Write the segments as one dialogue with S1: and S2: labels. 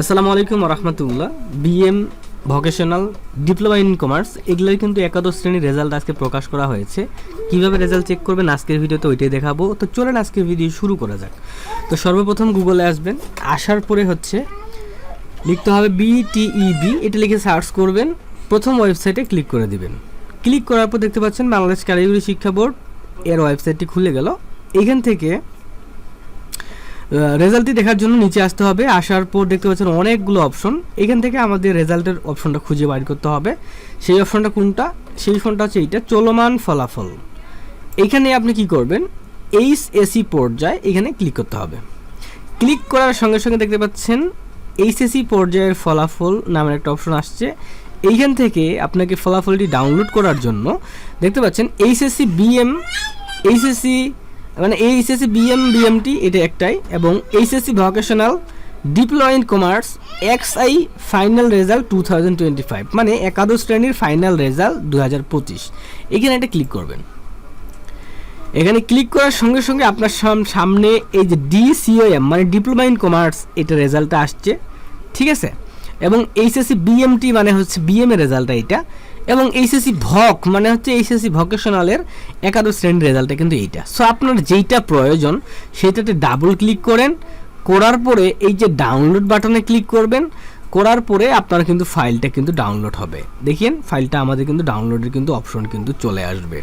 S1: আসসালামু আলাইকুম রহমতুল্লাহ। BM vocational diploma in commerce এগুলোর কিন্তু একাদশ শ্রেণির রেজাল্ট আজকে প্রকাশ করা হয়েছে। কীভাবে রেজাল্ট চেক করবেন আজকের ভিডিওতে ওইটাই দেখাবো। তো চলেন আজকের ভিডিও শুরু করা যাক। তো সর্বপ্রথম গুগলে আসবেন। আসার পরে হচ্ছে লিখতে হবে বিটিইবি এটা লিখে সার্চ করবেন। প্রথম ওয়েবসাইটে ক্লিক করে দিবেন। ক্লিক করার পর দেখতে পাচ্ছেন বাংলাদেশ কারিগরি শিক্ষা বোর্ড এর ওয়েবসাইটটি খুলে গেল। এখান থেকে রেজাল্টটি দেখার জন্য নিচে আসতে হবে। আসার পর দেখতে পাচ্ছেন অনেকগুলো অপশন। এখান থেকে আমাদের রেজাল্টের অপশনটা খুঁজে বাইর করতে হবে। সেই অপশনটা কোনটা? সেই ফোনটা হচ্ছে এইটা, চলমান ফলাফল। এখানে আপনি কি করবেন? এইচ এসি পর্যায়ে এখানে ক্লিক করতে হবে। ক্লিক করার সঙ্গে সঙ্গে দেখতে পাচ্ছেন এইচএসি পর্যায়ের ফলাফল নামের একটা অপশন আসছে। এইখান থেকে আপনাকে ফলাফলটি ডাউনলোড করার জন্য দেখতে পাচ্ছেন এইচএসসি বিএম এইচএসসি মানে এইচএসসি বিএম বিএমটি এটা একটাই এবং HSC vocational diploma in commerce X I final result two thousand twenty five মানে একাদশ শ্রেণির ফাইনাল রেজাল্ট দু হাজার পঁচিশ এখানে একটা ক্লিক করবেন। এখানে ক্লিক করার সঙ্গে সঙ্গে আপনার সাম- সামনে এই যে ডিসিওএম মানে ডিপ্লোমা ইন কমার্স এটা রেজাল্টটা আসছে। ঠিক আছে? এবং এইচএসসি বিএমটি মানে হচ্ছে বিএম এর রেজাল্টটা এটা। এবং এইচএসসি ভক মানে হচ্ছে এইচএসসি ভোকেশনালের একাদশ শ্রেণির রেজাল্টটা কিন্তু এইটা। সো আপনার যেইটা প্রয়োজন, সেইটাতে ডাবল ক্লিক করেন। করার পরে এই যে ডাউনলোড বাটনে ক্লিক করবেন, করার পরে আপনার কিন্তু ফাইলটা কিন্তু ডাউনলোড হবে। দেখেন ফাইলটা আমাদের কিন্তু ডাউনলোডের কিন্তু অপশন কিন্তু চলে আসবে।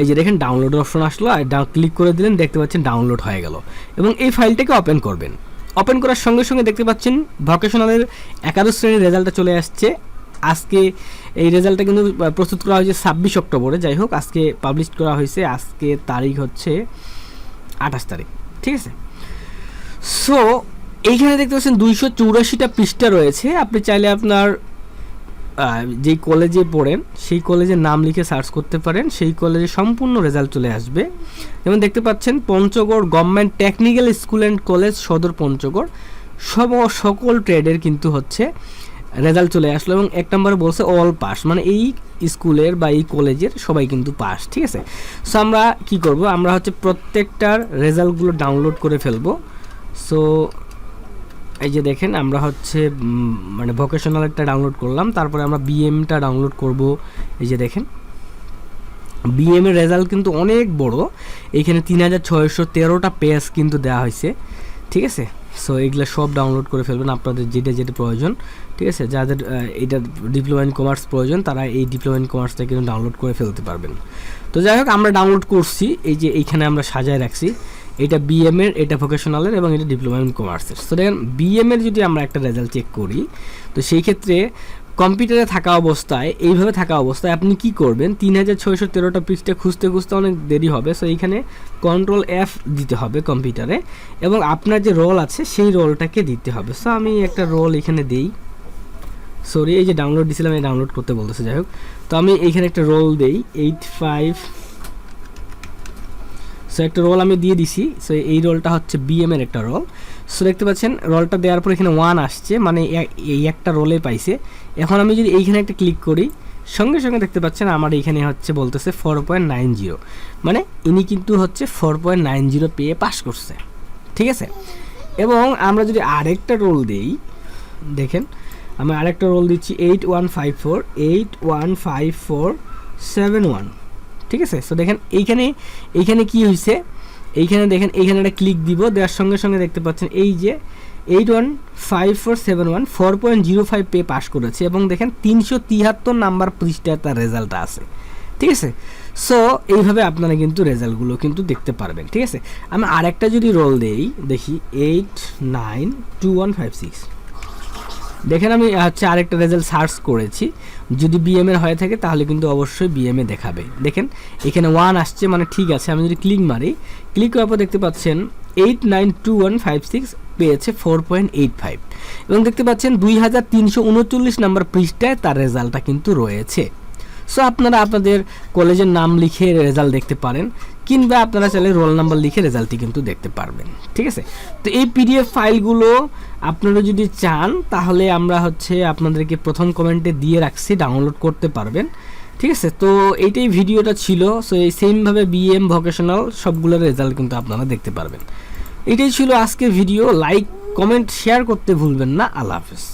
S1: এই যে দেখেন ডাউনলোডের অপশন আসলো, আর ক্লিক করে দিলেন, দেখতে পাচ্ছেন ডাউনলোড হয়ে গেল। এবং এই ফাইলটাকে ওপেন করবেন। ওপেন করার সঙ্গে সঙ্গে দেখতে পাচ্ছেন ভোকেশনালের একাদশ শ্রেণির রেজাল্টটা চলে আসছে। আজকে এই রেজাল্টটা কিন্তু প্রস্তুত করা হয়েছে ছাব্বিশ অক্টোবরে। যাই হোক, আজকে পাবলিশ করা হয়েছে, আজকে তারিখ হচ্ছে আঠাশ তারিখ, ঠিক আছে? সো এইখানে দেখতে পাচ্ছেন দুইশো চৌরাশিটা পৃষ্ঠা রয়েছে। আপনি চাইলে আপনার যেই কলেজে পড়েন, সেই কলেজের নাম লিখে সার্চ করতে পারেন। সেই কলেজে সম্পূর্ণ রেজাল্ট চলে আসবে। যেমন দেখতে পাচ্ছেন, Panchagarh government technical school and college Sadar Panchagarh. সব, সকল ট্রেডের কিন্তু হচ্ছে রেজাল্ট চলে আসলো এবং এক নম্বরে বলছে অল পাস মানে এই স্কুলের বা এই কলেজের সবাই কিন্তু পাস ঠিক আছে? সো আমরা কি করব? আমরা হচ্ছে প্রত্যেকটার রেজাল্টগুলো ডাউনলোড করে ফেলব। সো এই যে দেখেন, আমরা হচ্ছে মানে ভোকেশনাল একটা ডাউনলোড করলাম। তারপরে আমরা বিএমটা ডাউনলোড করব। এই যে দেখেন বিএম এর রেজাল্ট কিন্তু অনেক বড়। এখানে তিন হাজার ছয়শো তেরোটা পেজ কিন্তু দেওয়া হয়েছে, ঠিক আছে? সো এগুলো সব ডাউনলোড করে ফেলবেন আপনাদের যেটা যেটা প্রয়োজন, ঠিক আছে? যাদের এটা ডিপ্লোমা ইন কমার্স প্রয়োজন, তারা এই ডিপ্লোমা ইন কমার্সটা কিন্তু ডাউনলোড করে ফেলতে পারবেন। তো যাই হোক, আমরা ডাউনলোড করছি, এই যে এইখানে আমরা সাজায় রাখছি। এটা বিএম এর, এটা ভোকেশনালের এবং এটা ডিপ্লোমা ইন কমার্সের সো দেখেন বিএম এর যদি আমরা একটা রেজাল্ট চেক করি, তো সেই ক্ষেত্রে কম্পিউটারে থাকা অবস্থায়, এইভাবে থাকা অবস্থায় আপনি কি করবেন? তিন হাজার ছয়শো তেরোটা পৃষ্ঠা খুঁজতে খুঁজতে অনেক দেরি হবে সো এইখানে কন্ট্রোল এফ দিতে হবে কম্পিউটারে, এবং আপনার যে রোল আছে, সেই রোলটাকে দিতে হবে। সো আমি একটা রোল এখানে দিই। সরি এই যে ডাউনলোড দিছিলাম, এই ডাউনলোড করতে বলতেছে, যাই হোক। তো আমি এইখানে একটা রোল দেই এইট ফাইভ সো একটা রোল আমি দিয়ে দিছি। সো এই রোলটা হচ্ছে বিএম এর একটা রোল সো দেখতে পাচ্ছেন রোলটা দেওয়ার পর এখানে ওয়ান আসছে মানে এই একটা রোলে পাইছে। এখন আমি যদি এইখানে একটা ক্লিক করি, সঙ্গে সঙ্গে দেখতে পাচ্ছেন আমার এইখানে হচ্ছে বলতেছে ফোর পয়েন্ট নাইন জিরো মানে ইনি কিন্তু হচ্ছে ফোর পয়েন্ট নাইন জিরো পেয়ে পাস করছে। ঠিক আছে? এবং আমরা যদি আরেকটা রোল দেই, দেখেন, আমি আরেকটা রোল দিচ্ছি eight one five four eight one five four seven one ঠিক আছে? সো দেখেন এইখানে এইখানে কি হয়েছে এইখানে দেখেন, এইখানে একটা ক্লিক দিব, দেওয়ার সঙ্গে সঙ্গে দেখতে পাচ্ছেন এই যে eight one five four seven one four point zero five pay pass করেছে এবং দেখেন তিনশো তিয়াত্তর নাম্বার পৃষ্ঠায় তার রেজাল্ট আছে। ঠিক আছে? সো এইভাবে আপনারা কিন্তু রেজাল্টগুলো কিন্তু দেখতে পারবেন। ঠিক আছে? আমি আরেকটা যদি রোল দেই, দেখি eight nine two one five six দেখেন আমি হচ্ছে আরেকটা রেজাল্ট সার্চ করেছি। যদি বিএম এর হয়ে থাকে, তাহলে কিন্তু অবশ্যই বিএম এ দেখাবে। দেখেন, এখানে ওয়ান আসছে মানে ঠিক আছে, আমি যদি ক্লিক মারি ক্লিক করার পর দেখতে পাচ্ছেন eight nine two one five six পেয়েছে ফোর পয়েন্ট এইট ফাইভ এবং দেখতে পাচ্ছেন, দুই হাজার তিনশো উনচল্লিশ নাম্বার পৃষ্ঠায় তার রেজাল্টটা কিন্তু রয়েছে। সো আপনারা আপনাদের কলেজের নাম লিখে রেজাল্ট দেখতে পারেন, কিংবা আপনারা চাইলে রোল নাম্বার লিখে রেজাল্টটি কিন্তু দেখতে পারবেন। ঠিক আছে? তো এই পিডিএফ ফাইলগুলো আপনারা যদি চান, তাহলে আমরা হচ্ছে আপনাদেরকে প্রথম কমেন্টে দিয়ে রাখছি ডাউনলোড করতে পারবেন। ঠিক আছে? তো এইটাই ভিডিওটা ছিল। সো এই সেমভাবে বিএম ভোকেশনাল সবগুলোর রেজাল্ট কিন্তু আপনারা দেখতে পারবেন। এটাই ছিল আজকের ভিডিও লাইক কমেন্ট শেয়ার করতে ভুলবেন না। আল্লাহ হাফেজ।